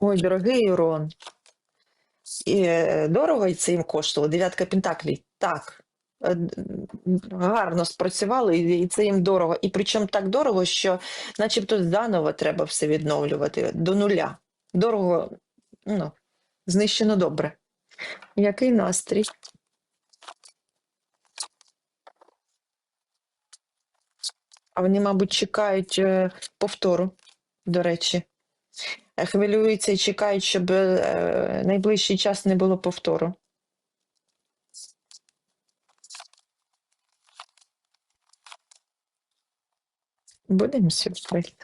Ой, дорогий Ірон. І, е, дорого це їм коштувало. Дев'ятка Пентаклей. Так. Е, Гарно спрацювали, і і це їм дорого. І причому так дорого, що начебто заново треба все відновлювати до нуля. Дорого, ну, знищено добре. Який настрій? А вони, мабуть, чекають е, повтору, до речі. Хвилюються і чекають, щоб е, найближчий час не було повтору. Будемо сюрприз.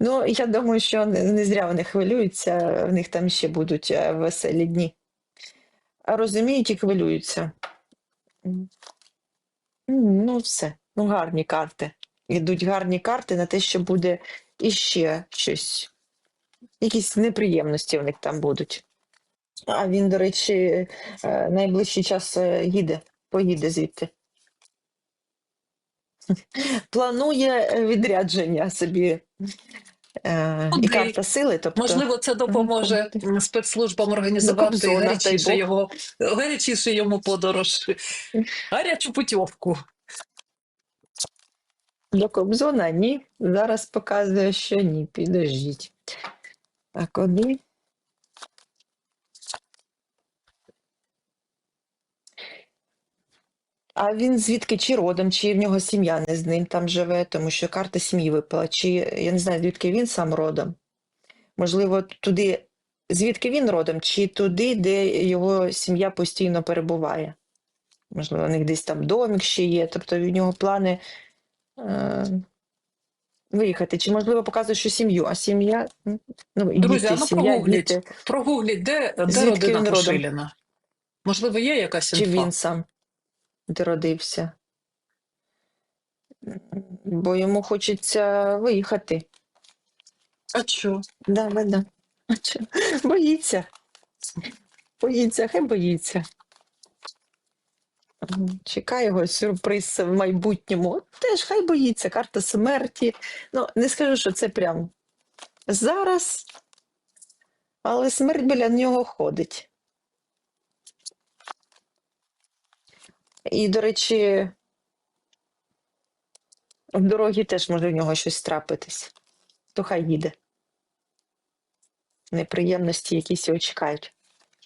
Ну, я думаю, що не, зря вони хвилюються, в них там ще будуть е, веселі дні. Розуміють і хвилюються. Ну, все. Ну, гарні карти. Ідуть гарні карти на те, що буде іще щось. Якісь неприємності в них там будуть. А він, до речі, е, найближчий час е, їде, поїде звідти. Планує е, відрядження собі. Е, І карта сили, тобто Можливо, це допоможе спецслужбам організувати гарячіше його, гарячіше йому подорож, гарячу путівку. До Кобзона ні. Зараз показує, що ні. Підождіть. А куди? А він звідки чи родом, чи в нього сім'я не з ним там живе, тому що карта сім'ї випала, чи я не знаю, звідки він сам родом. Можливо, туди, звідки він родом, чи туди, де його сім'я постійно перебуває. Можливо, у них десь там домик ще є, тобто в нього плани е, виїхати. Чи можливо показує, що сім'ю, а сім'я, ну, і Друзі, діти, а ну сім'я, прогугліть, діти, прогугліть, де, де родина він? Кошиліна? Можливо, є якась чи він сам де родився. Бо йому хочеться виїхати. А що? Да, да, да. А чо? Боїться. Боїться, хай боїться. Чекає його сюрприз в майбутньому. Теж хай боїться, карта смерті. Ну, не скажу, що це прям зараз, але смерть біля нього ходить. І, до речі, в дорогі теж може в нього щось трапитись. То хай їде. Неприємності якісь його чекають.